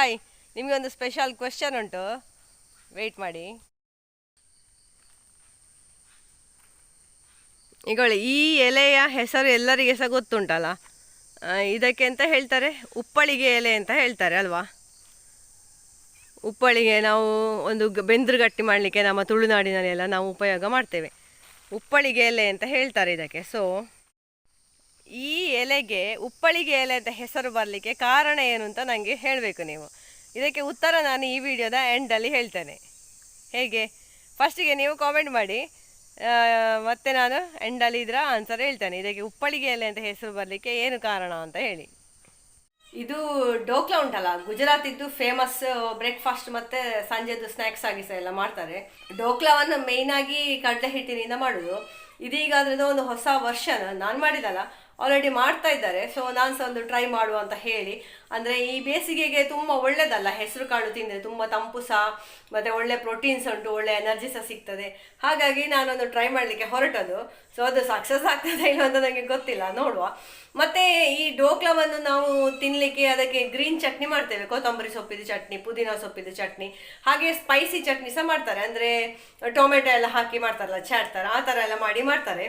Hi ನಿಮಗೆ ಒಂದು special question ಉಂಟು. ವೆಯ್ಟ್ ಮಾಡಿ. ಈಗೊಳ್ಳಿ ಈ ಎಲೆಯ ಹೆಸರು ಎಲ್ಲರಿಗೆ ಸಹ ಗೊತ್ತುಂಟಲ್ಲ? ಇದಕ್ಕೆ ಅಂತ ಹೇಳ್ತಾರೆ? ಉಪ್ಪಳಿಗೆ ಎಲೆ ಅಂತ ಹೇಳ್ತಾರೆ ಅಲ್ವಾ? ಉಪ್ಪಳಿಗೆ ನಾವು ಒಂದು ಬೆಂದ್ರು ಗಟ್ಟಿ ಮಾಡಲಿಕ್ಕೆ ನಮ್ಮ ತುಳುನಾಡಿನಲ್ಲೆಲ್ಲ ನಾವು ಉಪಯೋಗ ಮಾಡ್ತೇವೆ. ಉಪ್ಪಳಿಗೆ ಎಲೆ ಅಂತ ಹೇಳ್ತಾರೆ ಇದಕ್ಕೆ ಸೊ ಈ ಎಲೆಗೆ ಉಪ್ಪಳಿಗೆ ಎಲೆ ಅಂತ ಹೆಸರು ಬರಲಿಕ್ಕೆ ಕಾರಣ ಏನು ಅಂತ ನನಗೆ ಹೇಳಬೇಕು ನೀವು. ಇದಕ್ಕೆ ಉತ್ತರ ನಾನು ಈ ವಿಡಿಯೋದ ಎಂಡಲ್ಲಿ ಹೇಳ್ತೇನೆ. ಹೇಗೆ? ಫಸ್ಟಿಗೆ ನೀವು ಕಾಮೆಂಟ್ ಮಾಡಿ. ಮತ್ತೆ ನಾನು ಎಂಡಲ್ಲಿ ಇದರ ಆನ್ಸರ್ ಹೇಳ್ತೇನೆ. ಇದಕ್ಕೆ ಉಪ್ಪಳಿಗೆ ಎಲೆ ಅಂತ ಹೆಸರು ಬರಲಿಕ್ಕೆ ಏನು ಕಾರಣ ಅಂತ ಹೇಳಿ. ಇದು ಡೋಕ್ಲಾ ಉಂಟಲ್ಲ? ಗುಜರಾತಿದ್ದು ಫೇಮಸ್ ಬ್ರೇಕ್ಫಾಸ್ಟ್ ಮತ್ತೆ ಸಂಜೆದು ಸ್ನ್ಯಾಕ್ಸ್ ಆಗಿ ಸಹ ಎಲ್ಲ ಮಾಡ್ತಾರೆ. ಡೋಕ್ಲಾವನ್ನು ಆಗಿ ಕಡಲೆ ಹಿಟ್ಟಿನಿಂದ ಮಾಡುದು. ಇದೀಗ ಅದ್ರದ್ದು ಒಂದು ಹೊಸ ವರ್ಷನ್ ನಾನು ಮಾಡಿದಲ್ಲ ಆಲ್ರೆಡಿ ಮಾಡ್ತಾ ಇದ್ದಾರೆ. ಸೊ ನಾನು ಸಹ ಒಂದು ಟ್ರೈ ಮಾಡುವ ಅಂತ ಹೇಳಿ. ಅಂದರೆ ಈ ಬೇಸಿಗೆಗೆ ತುಂಬ ಒಳ್ಳೆಯದಲ್ಲ ಹೆಸರು ಕಾಳು ತಿಂದರೆ ತುಂಬ ತಂಪು ಸಹ, ಮತ್ತು ಒಳ್ಳೆ ಪ್ರೋಟೀನ್ಸ್ ಉಂಟು, ಒಳ್ಳೆ ಎನರ್ಜಿ ಸಹ ಸಿಗ್ತದೆ. ಹಾಗಾಗಿ ನಾನೊಂದು ಟ್ರೈ ಮಾಡಲಿಕ್ಕೆ ಹೊರಟದು. ಸೊ ಅದು ಸಕ್ಸಸ್ ಆಗ್ತದೆ ಇಲ್ಲ ಅಂತ ನನಗೆ ಗೊತ್ತಿಲ್ಲ, ನೋಡುವ. ಮತ್ತೆ ಈ ಡೋಕ್ಲವನ್ನು ನಾವು ತಿನ್ನಲಿಕ್ಕೆ ಅದಕ್ಕೆ ಗ್ರೀನ್ ಚಟ್ನಿ ಮಾಡ್ತೇವೆ. ಕೊತ್ತಂಬರಿ ಸೊಪ್ಪಿದ ಚಟ್ನಿ, ಪುದೀನ ಸೊಪ್ಪಿದ ಚಟ್ನಿ, ಹಾಗೆ ಸ್ಪೈಸಿ ಚಟ್ನಿ ಸಹ ಮಾಡ್ತಾರೆ. ಅಂದರೆ ಟೊಮೆಟೊ ಎಲ್ಲ ಹಾಕಿ ಮಾಡ್ತಾರಲ್ಲ ಚಾಡ್ತಾರೆ ಥರ ಆ ಥರ ಎಲ್ಲ ಮಾಡಿ ಮಾಡ್ತಾರೆ.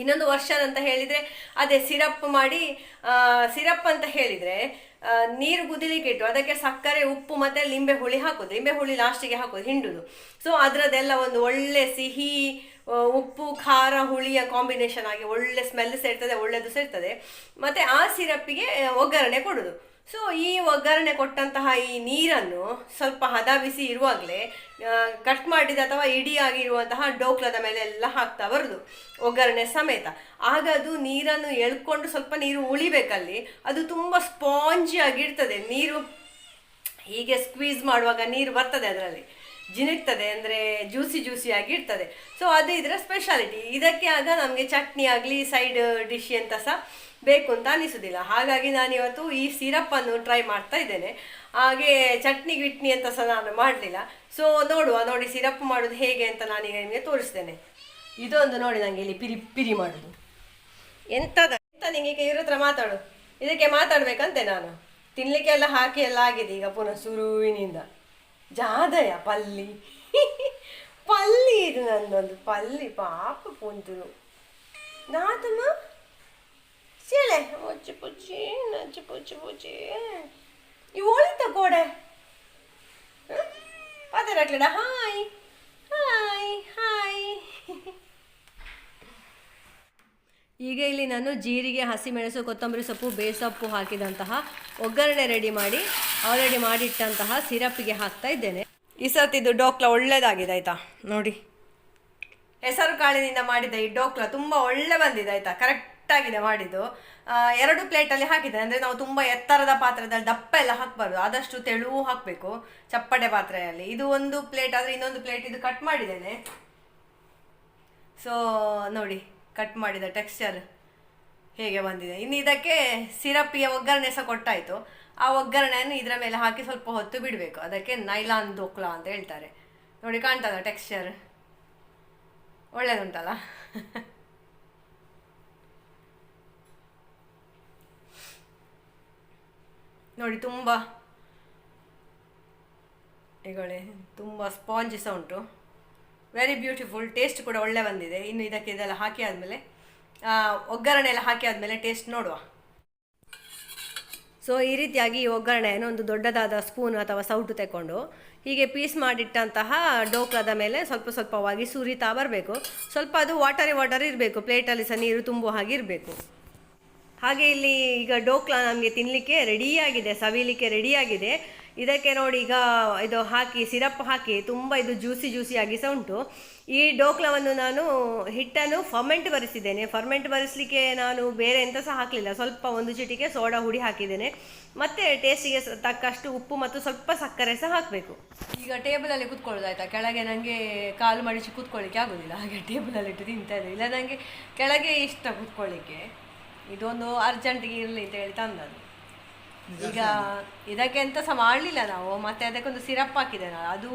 ಇನ್ನೊಂದು ವರ್ಷ ಅಂತ ಹೇಳಿದ್ರೆ, ಅದೇ ಸಿರಪ್ ಮಾಡಿ ಸಿರಪ್ ಅಂತ ಹೇಳಿದ್ರೆ ನೀರು ಕುದಿಲಿಕ್ಕೆ ಇಟ್ಟು ಅದಕ್ಕೆ ಸಕ್ಕರೆ, ಉಪ್ಪು ಮತ್ತೆ ಲಿಂಬೆ ಹುಳಿ ಹಾಕೋದು. ಲಿಂಬೆ ಹುಳಿ ಲಾಸ್ಟಿಗೆ ಹಾಕೋದು ಹಿಂಡುದು. ಸೊ ಅದರದೆಲ್ಲ ಒಂದು ಒಳ್ಳೆ ಸಿಹಿ ಉಪ್ಪು, ಖಾರ, ಹುಳಿಯ ಕಾಂಬಿನೇಷನ್ ಆಗಿ ಒಳ್ಳೆ ಸ್ಮೆಲ್ ಸೇರ್ತದೆ ಒಳ್ಳೆಯದು ಇರ್ತದೆ ಮತ್ತೆ ಆ ಸಿರಪ್ಪಿಗೆ ಒಗ್ಗರಣೆ ಕೊಡುದು. ಸೊ ಈ ಒಗ್ಗರಣೆ ಕೊಟ್ಟಂತಹ ಈ ನೀರನ್ನು ಸ್ವಲ್ಪ ಹದ ಬಿಸಿ ಇರುವಾಗಲೇ ಕಟ್ ಮಾಡಿದ ಅಥವಾ ಇಡಿಯಾಗಿರುವಂತಹ ಡೋಕ್ಲದ ಮೇಲೆ ಎಲ್ಲ ಹಾಕ್ತಾ ಬರೋದು, ಒಗ್ಗರಣೆ ಸಮೇತ. ಆಗ ಅದು ನೀರನ್ನು ಎಳ್ಕೊಂಡು ಸ್ವಲ್ಪ ನೀರು ಉಳಿಬೇಕಲ್ಲಿ, ಅದು ತುಂಬ ಸ್ಪಾಂಜಿ ಆಗಿರ್ತದೆ. ನೀರು ಹೀಗೆ ಸ್ಕ್ವೀಸ್ ಮಾಡುವಾಗ ನೀರು ಬರ್ತದೆ ಅದರಲ್ಲಿ. ಜಿನುಗ್ತದೆ ಅಂದರೆ ಜ್ಯೂಸಿ ಜ್ಯೂಸಿ ಆಗಿ ಇರ್ತದೆ. ಸೊ ಅದು ಇದರ ಸ್ಪೆಷಾಲಿಟಿ ಇದಕ್ಕೆ ಆಗ ನಮಗೆ ಚಟ್ನಿ ಆಗಲಿ ಸೈಡ್ ಡಿಶ್ ಅಂತ ಸಹ ಬೇಕು ಅಂತ ಅನಿಸೋದಿಲ್ಲ. ಹಾಗಾಗಿ ನಾನು ಇವತ್ತು ಈ ಸಿರಪ್ಪನ್ನು ಟ್ರೈ ಮಾಡ್ತಾ ಇದ್ದೇನೆ. ಹಾಗೆ ಚಟ್ನಿ, ಗಿಟ್ನಿ ಅಂತ ಸಹ ನಾನು ಮಾಡಲಿಲ್ಲ. ಸೊ ನೋಡುವ, ನೋಡಿ ಸಿರಪ್ ಮಾಡೋದು ಹೇಗೆ ಅಂತ ನಾನೀಗ ನಿಮಗೆ ತೋರಿಸ್ತೇನೆ. ಇದೊಂದು ನೋಡಿ ನನಗೆ ಇಲ್ಲಿ ಪಿರಿ ಪಿರಿ ಮಾಡೋದು. ಎಂತದ? ಎಂತ ನಿಂಗೆ ಇವ್ರ ಹತ್ರ ಮಾತಾಡು. ಇದಕ್ಕೆ ಮಾತಾಡ್ಬೇಕಂತೆ ನಾನು. ತಿನ್ಲಿಕ್ಕೆ ಎಲ್ಲ ಹಾಕಿ ಎಲ್ಲ ಆಗಿದೆ ಈಗ ಪುನಃ ಶುರುವಿನಿಂದ ಜಾದಯ ಪಲ್ಲಿ. ಪಲ್ಲಿ ಇದು ನಂದೊಂದು, ಪಲ್ಲಿ ಪಾಪ ಪುಂತುರು ನಾತಮ್ಮ ಸೇಳೆ ಮುಚ್ಚಿ, ಪುಚ್ಚಿ ನಚ್ಚಿ ಪುಚ್ಚು, ಪುಚ್ಚಿ. ಗೋಡೆ ಒಳಿತ ಕೋಡೆ ಪಾತರಾಕ್ಲಡ ಹಾಯ್ ಹಾಯ್ ಹಾಯ್. ಈಗ ಇಲ್ಲಿ ನಾನು ಜೀರಿಗೆ ಹಸಿಮೆಣಸು ಕೊತ್ತಂಬರಿ ಸೊಪ್ಪು, ಬೇಸೊಪ್ಪು ಹಾಕಿದಂತಹ ಒಗ್ಗರಣೆ ರೆಡಿ ಮಾಡಿ ಆಲ್ರೆಡಿ ಮಾಡಿಟ್ಟಂತಹ ಸಿರಪ್ಗೆ ಹಾಕ್ತಾ ಇದ್ದೇನೆ. ಈ ಸರ್ತಿದ್ದು ಡೋಕ್ಲ ಒಳ್ಳೇದಾಗಿದೆ ಆಯ್ತಾ? ನೋಡಿ. ಹೆಸರು ಕಾಳಿನಿಂದ ಮಾಡಿದ ಈ ಡೋಕ್ಲ ತುಂಬ ಒಳ್ಳೆ ಬಂದಿದೆ ಆಯ್ತಾ? ಕರೆಕ್ಟ್ ಆಗಿದೆ ಮಾಡಿದ್ದು. ಎರಡು ಪ್ಲೇಟಲ್ಲಿ ಹಾಕಿದೆ ಅಂದರೆ ನಾವು ತುಂಬ ಎತ್ತರದ ಪಾತ್ರದಲ್ಲಿ ದಪ್ಪ ಎಲ್ಲ ಹಾಕಬಾರ್ದು. ಆದಷ್ಟು ತೆಳುವು ಹಾಕಬೇಕು ಚಪ್ಪಟೆ ಪಾತ್ರೆಯಲ್ಲಿ. ಇದು ಒಂದು ಪ್ಲೇಟ್ ಆದರೆ ಇನ್ನೊಂದು ಪ್ಲೇಟ್ ಇದು ಕಟ್ ಮಾಡಿದ್ದೇನೆ. ಸೊ ನೋಡಿ ಕಟ್ ಮಾಡಿದ ಟೆಕ್ಸ್ಚರ್ ಹೇಗೆ ಬಂದಿದೆ. ಇನ್ನು ಇದಕ್ಕೆ ಸಿರಪ್ಪಿಗೆ ಒಗ್ಗರಣೆ ಸಹ ಕೊಟ್ಟಾಯಿತು. ಆ ಒಗ್ಗರಣೆಯನ್ನು ಇದರ ಮೇಲೆ ಹಾಕಿ ಸ್ವಲ್ಪ ಹೊತ್ತು ಬಿಡಬೇಕು. ಅದಕ್ಕೆ ನೈಲಾನ್ ದೋಕ್ಲಾ ಅಂತ ಹೇಳ್ತಾರೆ. ನೋಡಿ, ಕಾಣ್ತದ ಟೆಕ್ಸ್ಚರ್ ಒಳ್ಳೇದುಂಟಲ್ಲ? ನೋಡಿ, ತುಂಬ ಈಗಳೆ ತುಂಬ ಸ್ಪಾಂಜ್ ಸಹ ಉಂಟು. ವೆರಿ ಬ್ಯೂಟಿಫುಲ್ ಟೇಸ್ಟ್ ಕೂಡ ಒಳ್ಳೆ ಬಂದಿದೆ. ಇನ್ನು ಇದಕ್ಕೆ ಇದೆಲ್ಲ ಹಾಕಿ ಆದಮೇಲೆ ಒಗ್ಗರಣೆ ಎಲ್ಲ ಹಾಕಿ ಆದಮೇಲೆ ಟೇಸ್ಟ್ ನೋಡುವ. ಸೊ ಈ ರೀತಿಯಾಗಿ ಒಗ್ಗರಣೆಯನ್ನು ಒಂದು ದೊಡ್ಡದಾದ ಸ್ಪೂನ್ ಅಥವಾ ಸೌಟು ತಗೊಂಡು ಹೀಗೆ ಪೀಸ್ ಮಾಡಿಟ್ಟಂತಹ ಡೋಕ್ಲದ ಮೇಲೆ ಸ್ವಲ್ಪ ಸ್ವಲ್ಪವಾಗಿ ಸುರಿತಾ ಬರಬೇಕು. ಸ್ವಲ್ಪ ಅದು ವಾಟರಿ ವಾಟರ್ ಇರಬೇಕು. ಪ್ಲೇಟಲ್ಲಿ ಸಹ ನೀರು ತುಂಬುವ ಹಾಗೆ ಇರಬೇಕು. ಹಾಗೆ ಇಲ್ಲಿ ಈಗ ಡೋಕ್ಲಾ ನಮಗೆ ತಿನ್ನಲಿಕ್ಕೆ ರೆಡಿಯಾಗಿದೆ ಸವಿಲಿಕ್ಕೆ ರೆಡಿಯಾಗಿದೆ ಇದಕ್ಕೆ ನೋಡಿ ಈಗ ಇದು ಹಾಕಿ, ಸಿರಪ್ ಹಾಕಿ, ತುಂಬ ಇದು ಜ್ಯೂಸಿ ಜ್ಯೂಸಿಯಾಗಿ ಸಹ ಉಂಟು. ಈ ಡೋಕ್ಲವನ್ನು ನಾನು ಹಿಟ್ಟನ್ನು ಫರ್ಮೆಂಟ್ ಬರೆಸಿದ್ದೇನೆ. ಫರ್ಮೆಂಟ್ ಬರೆಸಲಿಕ್ಕೆ ನಾನು ಬೇರೆ ಎಂತ ಸಹ ಹಾಕಲಿಲ್ಲ. ಸ್ವಲ್ಪ ಒಂದು ಚಿಟಿಕೆ ಸೋಡಾ ಹುಡಿ ಹಾಕಿದ್ದೇನೆ. ಮತ್ತು ಟೇಸ್ಟಿಗೆ ತಕ್ಕಷ್ಟು ಉಪ್ಪು ಮತ್ತು ಸ್ವಲ್ಪ ಸಕ್ಕರೆ ಸಹ ಹಾಕಬೇಕು. ಈಗ ಟೇಬಲಲ್ಲಿ ಕೂತ್ಕೊಳ್ಳೋದಾಯ್ತಾ ಕೆಳಗೆ ನನಗೆ ಕಾಲು ಮಡಿಚಿ ಕೂತ್ಕೊಳ್ಳಿಕ್ಕೆ ಆಗೋದಿಲ್ಲ. ಹಾಗೆ ಟೇಬಲಲ್ಲಿ ಇಟ್ಟು ತಿಂತಾ ಇಲ್ಲ ನನಗೆ ಕೆಳಗೆ ಇಷ್ಟ ಕೂತ್ಕೊಳ್ಳಿಕ್ಕೆ. ಇದೊಂದು ಅರ್ಜೆಂಟಿಗೆ ಇರಲಿ ಅಂತ ಹೇಳಿ ತಂದದ್ದು. ಈಗ ಇದಕ್ಕೆ ಎಂತ ಸಹ ಮಾಡಲಿಲ್ಲ ನಾವು ಮತ್ತೆ ಅದಕ್ಕೊಂದು ಸಿರಪ್ ಹಾಕಿದೆ ನಾನು ಅದು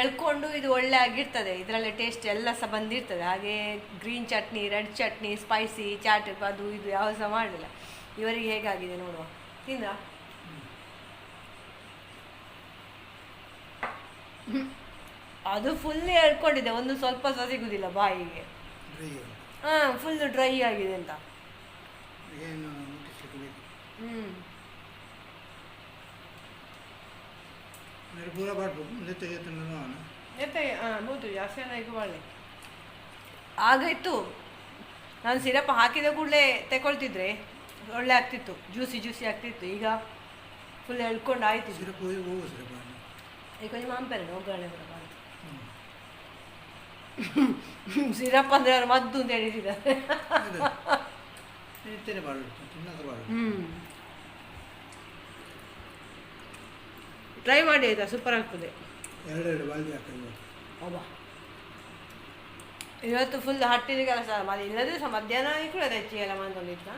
ಎಳ್ಕೊಂಡು ಇದು ಒಳ್ಳೆ ಆಗಿರ್ತದೆ ಇದರಲ್ಲೇ ಟೇಸ್ಟ್ ಎಲ್ಲ ಸಹ ಬಂದಿರ್ತದೆ. ಹಾಗೆ green chutney red chutney spicy chaat ಅದು ಇದು ಯಾವ ಸಹ ಮಾಡಲಿಲ್ಲ. ಇವರಿಗೆ ಹೇಗಾಗಿದೆ ನೋಡುವ. ತಿಂದ ಅದು ಫುಲ್ ಎಳ್ಕೊಂಡಿದೆ ಒಂದು ಸ್ವಲ್ಪ ಸಹ ಸಿಗುದಿಲ್ಲ ಬಾಯಿಗೆ. ಹಾ ಫುಲ್ ಡ್ರೈ ಆಗಿದೆ ಅಂತ. ಹ್ಞೂ मेरे पूरा बाट लेते ये तो ना ना ಎತ್ತೆ ಹಾಂ ಬೋದು ಜಾಸ್ತಿ ಈಗ ಒಳ್ಳೆ ಆಗಿತ್ತು ನಾನು ಸಿರಪ್ ಹಾಕಿದ ಕೂಡಲೇ ತಗೊಳ್ತಿದ್ರೆ ಒಳ್ಳೆ ಆಗ್ತಿತ್ತು ಜ್ಯೂಸಿ ಜ್ಯೂಸಿ ಆಗ್ತಿತ್ತು ಈಗ ಫುಲ್ ಎಳ್ಕೊಂಡು ಆಯ್ತು ಇದು. सिर्फ वही वो सिर्फ आना ಈಗ ಕೊಂಚ ಮಾಂಪೆರಡು ಒಗ್ಗರಣೆ ಬರಬಾರ್ದು ಸಿರಪ್ ಅಂದರೆ ಅವ್ರು ಮದ್ದು ಅಂತ ಹೇಳಿದ್ದಾರೆ तेरे बाल तिन्ना का बाल ಹ್ಞೂ ಟ್ರೈ ಮಾಡಿ ಆಯ್ತಾ ಸೂಪರ್ ಆಗ್ತದೆ. ಎರಡೆರಡು ಎರಡು ಬಾಲ್ದಿ ಹಾಕಿದ್ವಿ ಅಬ್ಬಾ ಇವತ್ತು ಫುಲ್ ಹಟ್ಟಿದ ಕೆಲಸ. ಮತ್ತೆ ಇಲ್ಲದ್ರೆ ಸಹ ಮಧ್ಯಾಹ್ನ ಕೂಡ ಹೆಚ್ಚಿಗೆಲ್ಲ ಮಾಡ್ಕೊಂಡಿದ್ದ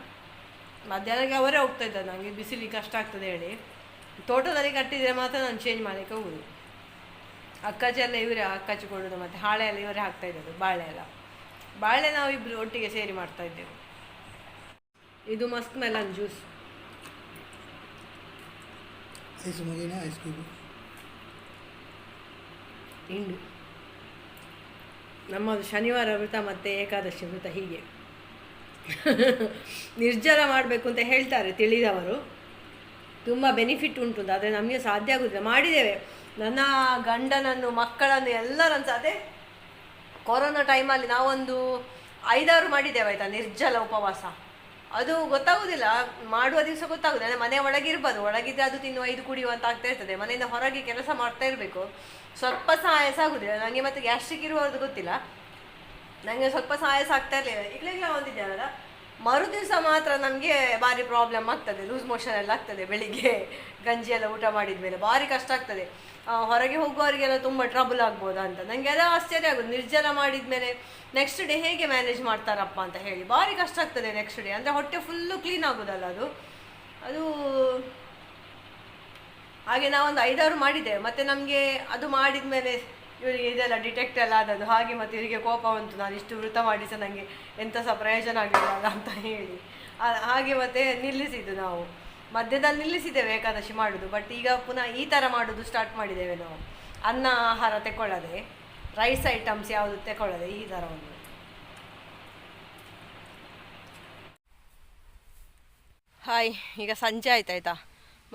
ಮಧ್ಯಾಹ್ನಕ್ಕೆ ಅವರೇ ಹೋಗ್ತಾ ಇದ್ದ ನನಗೆ ಬಿಸಿಲಿ ಕಷ್ಟ ಆಗ್ತದೆ ಹೇಳಿ. ತೋಟದಲ್ಲಿ ಕಟ್ಟಿದರೆ ಮಾತ್ರ ನಾನು ಚೇಂಜ್ ಮಾಡಲಿಕ್ಕೆ ಹೋಗುದು. ಅಕ್ಕಾಚಿ ಎಲ್ಲ ಇವರೇ ಅಕ್ಕಾಚಿ ಕೊಡೋದು ಮತ್ತು ಹಾಳೆ ಎಲ್ಲ ಇವರೇ ಹಾಕ್ತಾ ಇದ್ದದ್ದು ಬಾಳೆ ಎಲ್ಲ. ಬಾಳೆ ನಾವು ಇಬ್ಬರು ಒಟ್ಟಿಗೆ ಸೇರಿ ಮಾಡ್ತಾ ಇದ್ದೆವು. ಇದು ಮಸ್ಕ್ ಮೆಲನ್ ಜ್ಯೂಸ್ ಐಸ್ ना ಐಸ್ ಕ್ಯೂಬ್ ತಿಂಡಿ. ನಮ್ಮದು ಶನಿವಾರ ವೃತ ಮತ್ತು ಏಕಾದಶಿ ವೃತ ಹೀಗೆ. ನಿರ್ಜಲ ಮಾಡಬೇಕು ಅಂತ ಹೇಳ್ತಾರೆ ತಿಳಿದವರು. ತುಂಬ ಬೆನಿಫಿಟ್ ಉಂಟು ಅಂತ, ಆದರೆ ನಮಗೆ ಸಾಧ್ಯ ಆಗುದಿಲ್ಲ. ಮಾಡಿದ್ದೇವೆ. ನನ್ನ ಗಂಡನನ್ನು, ಮಕ್ಕಳನ್ನು ಎಲ್ಲರನ್ನು ಸಹ ಅದೇ ಕೊರೋನಾ ಟೈಮಲ್ಲಿ ನಾವೊಂದು ಐದಾರು ಮಾಡಿದ್ದೇವೆ ಆಯಿತಾ ನಿರ್ಜಲ ಉಪವಾಸ. ಅದು ಗೊತ್ತಾಗುದಿಲ್ಲ. ಮಾಡುವ ದಿವಸ ಗೊತ್ತಾಗುದಿಲ್ಲ. ಅಂದರೆ ಮನೆ ಒಳಗಿರ್ಬೋದು ಒಳಗಿದ್ರೆ ಅದು ತಿನ್ನುವ, ಇದು ಕುಡಿಯುವ ಅಂತ ಆಗ್ತಾ ಇರ್ತದೆ. ಮನೆಯಿಂದ ಹೊರಗೆ ಕೆಲಸ ಮಾಡ್ತಾ ಇರಬೇಕು. ಸ್ವಲ್ಪ ಸಹ ಆಯಾಸ ಆಗುದಿಲ್ಲ. ನನಗೆ ಮತ್ತೆ ಗ್ಯಾಸ್ಟ್ರಿಕ್ ಇರುವುದು ಗೊತ್ತಿಲ್ಲ. ನನಗೆ ಸ್ವಲ್ಪ ಸಹ ಆಯಾಸ ಆಗ್ತಾ ಇರಲಿಲ್ಲ. ಈಗಲೇ ಒಂದಿದ್ದಾರಲ್ಲ ಮರು ದಿವಸ ಮಾತ್ರ ನಮಗೆ ಭಾರಿ ಪ್ರಾಬ್ಲಮ್ ಆಗ್ತದೆ. ಲೂಸ್ ಮೋಷನ್ ಎಲ್ಲ ಆಗ್ತದೆ. ಬೆಳಿಗ್ಗೆ ಗಂಜಿ ಎಲ್ಲ ಊಟ ಮಾಡಿದ ಮೇಲೆ ಭಾರಿ ಕಷ್ಟ ಆಗ್ತದೆ. ಹೊರಗೆ ಹೋಗುವವರಿಗೆಲ್ಲ ತುಂಬ ಟ್ರಬಲ್ ಆಗ್ಬೋದಾ ಅಂತ. ನನಗೆ ಅದೇ ಆಶ್ಚರ್ಯ ಆಗೋದು. ನಿರ್ಜಲ ಮಾಡಿದ ಮೇಲೆ ನೆಕ್ಸ್ಟ್ ಡೇ ಹೇಗೆ ಮ್ಯಾನೇಜ್ ಮಾಡ್ತಾರಪ್ಪ ಅಂತ ಹೇಳಿ. ಭಾರಿ ಕಷ್ಟ ಆಗ್ತದೆ ನೆಕ್ಸ್ಟ್ ಡೇ ಅಂದರೆ ಹೊಟ್ಟೆ ಫುಲ್ಲು ಕ್ಲೀನ್ ಆಗೋದಲ್ಲ ಅದು. ಅದು ಹಾಗೆ ನಾವೊಂದು ಐದಾರು ಮಾಡಿದ್ದೆ ಮತ್ತು ನಮಗೆ ಅದು ಮಾಡಿದ ಮೇಲೆ ಇವರಿಗೆ ಇದೆಲ್ಲ ಡಿಟೆಕ್ಟ್ ಎಲ್ಲ ಆದದ್ದು. ಹಾಗೆ ಮತ್ತೆ ಇವರಿಗೆ ಕೋಪ ಬಂತು. ನಾನು ಇಷ್ಟು ವೃತ ಮಾಡಿ ಸಹ ನನಗೆ ಎಂಥ ಸಹ ಪ್ರಯೋಜನ ಆಗಿಲ್ಲ ಅಂತ ಹೇಳಿ. ಹಾಗೆ ಮತ್ತೆ ನಿಲ್ಲಿಸಿದ್ದು ನಾವು. ಮಧ್ಯದಲ್ಲಿ ನಿಲ್ಲಿಸಿದ್ದೇವೆ ಏಕಾದಶಿ ಮಾಡುದು ಬಟ್ ಈಗ ಪುನಃ ಈ ಥರ ಮಾಡುದು ಸ್ಟಾರ್ಟ್ ಮಾಡಿದ್ದೇವೆ ನಾವು. ಅನ್ನ, ಆಹಾರ ತಗೊಳ್ಳದೆ ರೈಸ್ ಐಟಮ್ಸ್ ಯಾವುದು ತಗೊಳ್ಳದೆ ಈ ಥರ ಒಂದು. ಹಾಯ್ ಈಗ ಸಂಜೆ ಆಯ್ತಾಯ್ತಾ?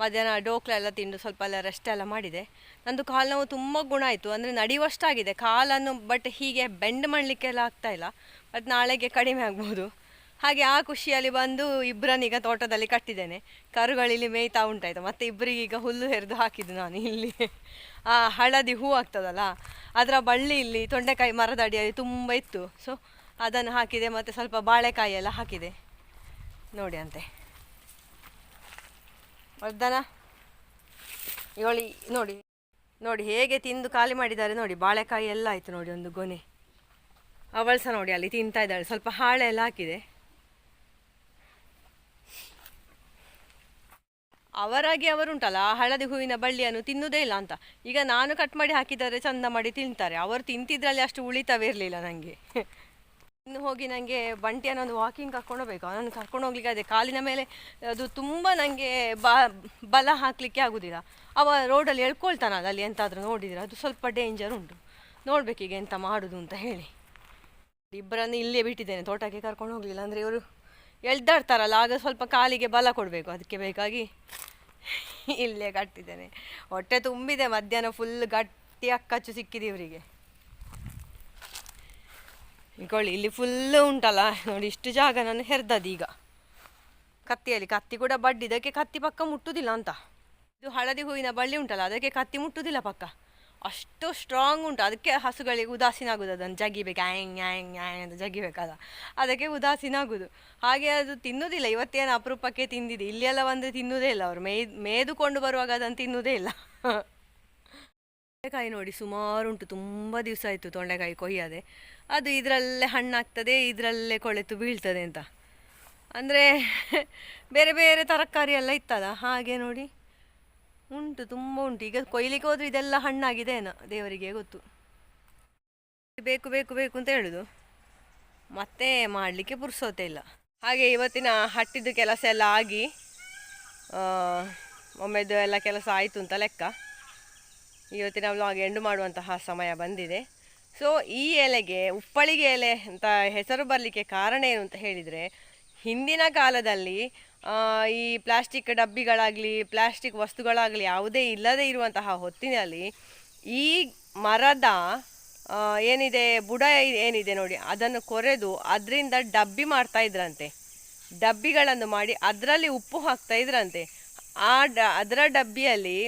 ಮಧ್ಯಾಹ್ನ ಡೋಕ್ಲ ಎಲ್ಲ ತಿಂದು ಸ್ವಲ್ಪ ಎಲ್ಲ ರೆಸ್ಟ್ ಎಲ್ಲ ಮಾಡಿದೆ. ನಂದು ಕಾಲು ನೋವು ತುಂಬ ಗುಣ ಆಯಿತು, ಅಂದರೆ ನಡೆಯುವಷ್ಟಾಗಿದೆ ಕಾಲನ್ನು ಬಟ್ ಹೀಗೆ ಬೆಂಡ್ ಮಾಡಲಿಕ್ಕೆಲ್ಲ ಆಗ್ತಾ ಇಲ್ಲ. ಬಟ್ ನಾಳೆಗೆ ಕಡಿಮೆ ಆಗ್ಬೋದು. ಹಾಗೆ ಆ ಖುಷಿಯಲ್ಲಿ ಬಂದು ಇಬ್ಬರನ್ನೀಗ ತೋಟದಲ್ಲಿ ಕಟ್ಟಿದ್ದೇನೆ. ಕರುಗಳಿಲ್ಲಿ ಮೇಯ್ತಾ ಉಂಟಾಯ್ತು. ಮತ್ತು ಇಬ್ಬರಿಗೀಗ ಹುಲ್ಲು ಹೆರೆದು ಹಾಕಿದ್ದು ನಾನು ಇಲ್ಲಿ. ಆ ಹಳದಿ ಹೂ ಆಗ್ತದಲ್ಲ, ಅದರ ಬಳ್ಳಿ ಇಲ್ಲಿ ತೊಂಡೆಕಾಯಿ ಮರದ ಅಡಿಯಲ್ಲಿ ತುಂಬ ಇತ್ತು. ಸೊ ಅದನ್ನು ಹಾಕಿದೆ, ಮತ್ತು ಸ್ವಲ್ಪ ಬಾಳೆಕಾಯಿ ಎಲ್ಲ ಹಾಕಿದೆ. ನೋಡಿ ಅಂತೆ. ವರ್ಧನ, ಇವಳಿ ನೋಡಿ ನೋಡಿ ಹೇಗೆ ತಿಂದು ಖಾಲಿ ಮಾಡಿದ್ದಾರೆ ನೋಡಿ, ಬಾಳೆಕಾಯಿ ಎಲ್ಲ ಆಯಿತು ನೋಡಿ ಒಂದು ಗೊನೆ. ಅವಳು ಸಹ ನೋಡಿ ಅಲ್ಲಿ ತಿಂತಾ ಇದ್ದಾಳೆ. ಸ್ವಲ್ಪ ಹಾಳೆ ಎಲ್ಲ ಹಾಕಿದೆ. ಅವರಾಗಿ ಅವರುಂಟಲ್ಲ, ಆ ಹಳದಿ ಹೂವಿನ ಬಳ್ಳಿಯನ್ನು ತಿನ್ನುವುದೇ ಇಲ್ಲ ಅಂತ. ಈಗ ನಾನು ಕಟ್ ಮಾಡಿ ಹಾಕಿದರೆ ಚಂದ ಮಾಡಿ ತಿಂತಾರೆ. ಅವರು ತಿಂತಿದ್ರಲ್ಲಿ ಅಷ್ಟು ಉಳಿತವೇ ಇರಲಿಲ್ಲ ನನಗೆ ಇನ್ನು ಹೋಗಿ ನನಗೆ ಬಂಟಿಯನ್ನು ಒಂದು ವಾಕಿಂಗ್ ಕರ್ಕೊಂಡು ಹೋಗ್ಬೇಕು. ಅವನನ್ನು ಕರ್ಕೊಂಡು ಹೋಗ್ಲಿಕ್ಕೆ ಅದೇ ಕಾಲಿನ ಮೇಲೆ ಅದು ತುಂಬ ನನಗೆ ಬಲ ಹಾಕಲಿಕ್ಕೆ ಆಗೋದಿಲ್ಲ. ಅವ ರೋಡಲ್ಲಿ ಎಳ್ಕೊಳ್ತಾನಲ್ಲ ಅಲ್ಲಿ ಎಂತಾದರೂ ನೋಡಿದರೆ ಅದು ಸ್ವಲ್ಪ ಡೇಂಜರ್ ಉಂಟು. ನೋಡಬೇಕೀಗ ಎಂತ ಮಾಡೋದು ಅಂತ ಹೇಳಿ. ಇಬ್ಬರನ್ನು ಇಲ್ಲೇ ಬಿಟ್ಟಿದ್ದೇನೆ, ತೋಟಕ್ಕೆ ಕರ್ಕೊಂಡು ಹೋಗಲಿಲ್ಲ. ಅಂದರೆ ಇವರು ಎಳ್ದಾಡ್ತಾರಲ್ಲ, ಆಗ ಸ್ವಲ್ಪ ಕಾಲಿಗೆ ಬಲ ಕೊಡಬೇಕು, ಅದಕ್ಕೆ ಬೇಕಾಗಿ ಇಲ್ಲೇ ಕಟ್ಟಿದ್ದೇನೆ ಹೊಟ್ಟೆ ತುಂಬಿದೆ, ಮಧ್ಯಾಹ್ನ ಫುಲ್ ಗಟ್ಟಿ ಅಕ್ಕಚ್ಚು ಸಿಕ್ಕಿದೆ ಇವರಿಗೆ. ಇಕೊಳ್ಳಿ, ಇಲ್ಲಿ ಫುಲ್ ಉಂಟಲ್ಲ, ನೋಡಿ ಇಷ್ಟು ಜಾಗ ನಾನು ಹೆರ್ದದ್ದು ಈಗ. ಕತ್ತಿಯಲ್ಲಿ ಕತ್ತಿ ಕೂಡ ಬಡ್ಡಿ, ಇದಕ್ಕೆ ಕತ್ತಿ ಪಕ್ಕ ಮುಟ್ಟುದಿಲ್ಲ ಅಂತ. ಇದು ಹಳದಿ ಹೂವಿನ ಬಳ್ಳಿ ಉಂಟಲ್ಲ, ಅದಕ್ಕೆ ಕತ್ತಿ ಮುಟ್ಟುದಿಲ್ಲ ಪಕ್ಕ. ಅಷ್ಟು ಸ್ಟ್ರಾಂಗ್ ಉಂಟು. ಅದಕ್ಕೆ ಹಸುಗಳಿಗೆ ಉದಾಸೀನ ಆಗೋದು ಅದನ್ನು ಜಗಿಬೇಕು ಆ್ಯಂಗ್ ಆ್ಯಂಗ್ ಆ್ಯಂಗ್ ಅಂತ ಜಗಿಬೇಕಲ್ಲ ಅದಕ್ಕೆ ಉದಾಸೀನ ಆಗೋದು ಹಾಗೆ ಅದು ತಿನ್ನೋದಿಲ್ಲ. ಇವತ್ತೇನು ಅಪರೂಪಕ್ಕೆ ತಿಂದಿದೆ? ಇಲ್ಲೆಲ್ಲ ಬಂದರೆ ತಿನ್ನೋದೇ ಇಲ್ಲ ಅವರು. ಮೇಯ್ದು ಮೇದುಕೊಂಡು ಬರುವಾಗ ಅದನ್ನು ತಿನ್ನೋದೇ ಇಲ್ಲ. ತೊಂಡೆಕಾಯಿ ನೋಡಿ, ಸುಮಾರು ಉಂಟು. ತುಂಬ ದಿವಸ ಆಯಿತು ತೊಂಡೆಕಾಯಿ ಕೊಯ್ಯದೆ. ಅದು ಇದರಲ್ಲೇ ಹಣ್ಣಾಗ್ತದೆ, ಇದರಲ್ಲೇ ಕೊಳೆತು ಬೀಳ್ತದೆ ಅಂತ. ಅಂದರೆ, ಬೇರೆ ಬೇರೆ ತರಕಾರಿ ಎಲ್ಲ ಇತ್ತಲ್ಲ? ಹಾಗೆ ನೋಡಿ. ಉಂಟು, ತುಂಬ ಉಂಟು. ಈಗ ಕೊಯ್ಲಿಕ್ಕೆ ಹೋದ್ರೆ ಇದೆಲ್ಲ ಹಣ್ಣಾಗಿದೆ ಏನೋ, ದೇವರಿಗೆ ಗೊತ್ತು. ಬೇಕು ಬೇಕು ಬೇಕು ಅಂತ ಹೇಳುದು. ಮತ್ತೆ ಮಾಡಲಿಕ್ಕೆ ಪುರ್ಸೋತೆ ಇಲ್ಲ. ಹಾಗೆ ಇವತ್ತಿನ ಹಟ್ಟಿದ್ದು ಕೆಲಸ ಎಲ್ಲ ಆಗಿ ಒಮ್ಮೆದು ಎಲ್ಲ ಕೆಲಸ ಆಯಿತು ಅಂತ ಲೆಕ್ಕ. ಇವತ್ತಿನ ವ್ಲಾಗ್ ಎಂಡು ಮಾಡುವಂತಹ ಸಮಯ ಬಂದಿದೆ. ಸೊ ಈ ಎಲೆಗೆ ಉಪ್ಪಳಿಗೆ ಎಲೆ ಅಂತ ಹೆಸರು ಬರಲಿಕ್ಕೆ ಕಾರಣ ಏನು ಅಂತ ಹೇಳಿದರೆ, ಹಿಂದಿನ ಕಾಲದಲ್ಲಿ ಈ ಪ್ಲಾಸ್ಟಿಕ್ ಡಬ್ಬಿಗಳಾಗಲಿ, ಪ್ಲಾಸ್ಟಿಕ್ ವಸ್ತುಗಳಾಗಲಿ ಯಾವುದೇ ಇಲ್ಲದೇ ಇರುವಂತಹ ಹೊತ್ತಿನಲ್ಲಿ ಈ ಮರದ ಏನಿದೆ, ಬುಡ ಏನಿದೆ ನೋಡಿ, ಅದನ್ನು ಕೊರೆದು ಅದರಿಂದ ಡಬ್ಬಿ ಮಾಡ್ತಾ ಇದ್ರಂತೆ. ಡಬ್ಬಿಗಳನ್ನು ಮಾಡಿ ಅದರಲ್ಲಿ ಉಪ್ಪು ಹಾಕ್ತಾ ಇದ್ರಂತೆ. ಆ ಡ, ಅದರ ಡಬ್ಬಿಯಲ್ಲಿ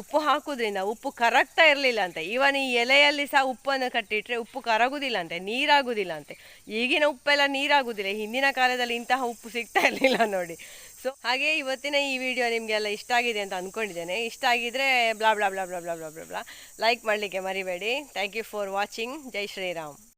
ಉಪ್ಪು ಹಾಕೋದ್ರಿಂದ ಉಪ್ಪು ಕರಗ್ತಾ ಇರಲಿಲ್ಲ ಅಂತೆ ಇವನ್ ಈ ಎಲೆಯಲ್ಲಿ ಸಹ ಉಪ್ಪನ್ನು ಕಟ್ಟಿಟ್ರೆ ಉಪ್ಪು ಕರಗುದಿಲ್ಲ ಅಂತೆ ನೀರಾಗುದಿಲ್ಲ ಅಂತೆ ಈಗಿನ ಉಪ್ಪೆಲ್ಲ ನೀರಾಗುದಿಲ್ಲ. ಹಿಂದಿನ ಕಾಲದಲ್ಲಿ ಇಂತಹ ಉಪ್ಪು ಸಿಗ್ತಾ ಇರಲಿಲ್ಲ ನೋಡಿ. ಸೊ ಹಾಗೆ ಇವತ್ತಿನ ಈ ವಿಡಿಯೋ ನಿಮಗೆಲ್ಲ ಇಷ್ಟ ಆಗಿದೆ ಅಂತ ಅಂದ್ಕೊಂಡಿದ್ದೇನೆ ಇಷ್ಟ ಆಗಿದ್ರೆ blah blah blah blah blah blah blah like ಮಾಡಲಿಕ್ಕೆ ಮರಿಬೇಡಿ. Thank you for watching Jai Shriram.